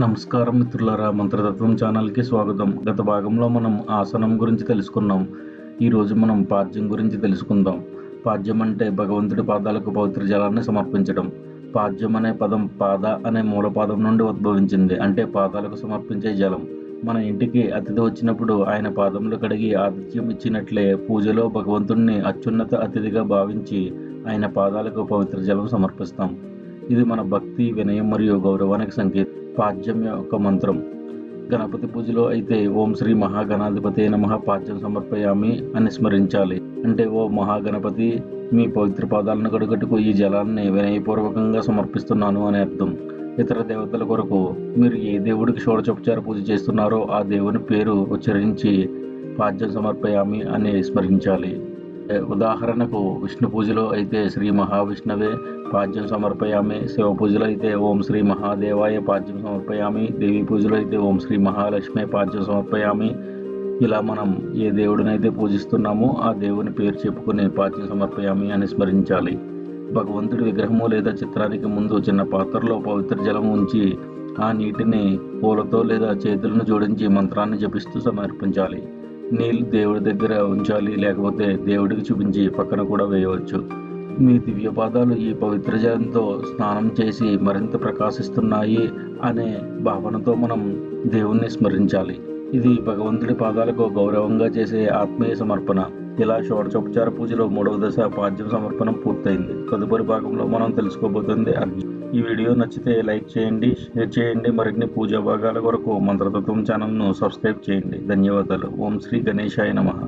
నమస్కారం మిత్రులారా మంత్రతత్వం ఛానల్కి స్వాగతం. గత భాగంలో మనం ఆసనం గురించి తెలుసుకున్నాం. ఈరోజు మనం పాద్యం గురించి తెలుసుకుందాం. పాద్యం అంటే భగవంతుడి పాదాలకు పవిత్ర జలాన్ని సమర్పించడం. పాద్యం అనే పదం పాద అనే మూల పాదం నుండి ఉద్భవించింది. అంటే పాదాలకు సమర్పించే జలం. మన ఇంటికి అతిథి వచ్చినప్పుడు ఆయన పాదములు కడిగి ఆతిథ్యం ఇచ్చినట్లే పూజలో భగవంతుణ్ణి అత్యున్నత అతిథిగా భావించి ఆయన పాదాలకు పవిత్ర జలం సమర్పిస్తాం. ఇది మన భక్తి వినయం మరియు గౌరవానికి సంకేతం. పాద్యం యొక్క మంత్రం. గణపతి పూజలో అయితే ఓం శ్రీ మహాగణాధిపతి నమ పాద్యం సమర్పయామి అని స్మరించాలి. అంటే ఓ మహాగణపతి మీ పవిత్ర పాదాలను కడుగట్టుకు ఈ జలాన్ని వినయపూర్వకంగా సమర్పిస్తున్నాను అని అర్థం. ఇతర దేవతల కొరకు మీరు ఏ దేవుడికి షోడచోపచార పూజ చేస్తున్నారో ఆ దేవుని పేరు ఉచ్చరించి పాద్యం సమర్పయామి అని స్మరించాలి. ఉదాహరణకు విష్ణు పూజలో అయితే శ్రీ మహావిష్ణవే పాద్యం సమర్పయామి. శివ పూజలు అయితే ఓం శ్రీ మహాదేవాయ పాద్యం సమర్పయామి. దేవి పూజలు అయితే ఓం శ్రీ మహాలక్ష్మి పాద్యం సమర్పయామి. ఇలా మనం ఏ దేవుడినైతే పూజిస్తున్నామో ఆ దేవుని పేరు చెప్పుకునే పాద్యం సమర్పయామి అని స్మరించాలి. భగవంతుడి విగ్రహము లేదా చిత్రానికి ముందు చిన్న పాత్రలో పవిత్ర జలం ఉంచి ఆ నీటిని పూలతో లేదా చేతులను జోడించి మంత్రాన్ని జపిస్తూ సమర్పించాలి. నీళ్ళు దేవుడి దగ్గర ఉంచాలి లేకపోతే దేవుడికి చూపించి పక్కన కూడా వేయవచ్చు. మీ దివ్య పాదాలు ఈ పవిత్ర జలంతో స్నానం చేసి మరింత ప్రకాశిస్తున్నాయి అనే భావనతో మనం దేవుణ్ణి స్మరించాలి. ఇది భగవంతుడి పాదాలకు గౌరవంగా చేసే ఆత్మీయ సమర్పణ. ఇలా షోడచోపచార పూజలో మూడవ దశ పాద్యం సమర్పణం పూర్తయింది. తదుపరి భాగంలో మనం తెలుసుకోబోతుంది అర్జున్. ఈ వీడియో నచ్చితే లైక్ చేయండి షేర్ చేయండి. మరిన్ని పూజా భాగాల కొరకు మంత్రతత్వం ఛానల్ను సబ్స్క్రైబ్ చేయండి. ధన్యవాదాలు. ఓం శ్రీ గణేశాయ నమః.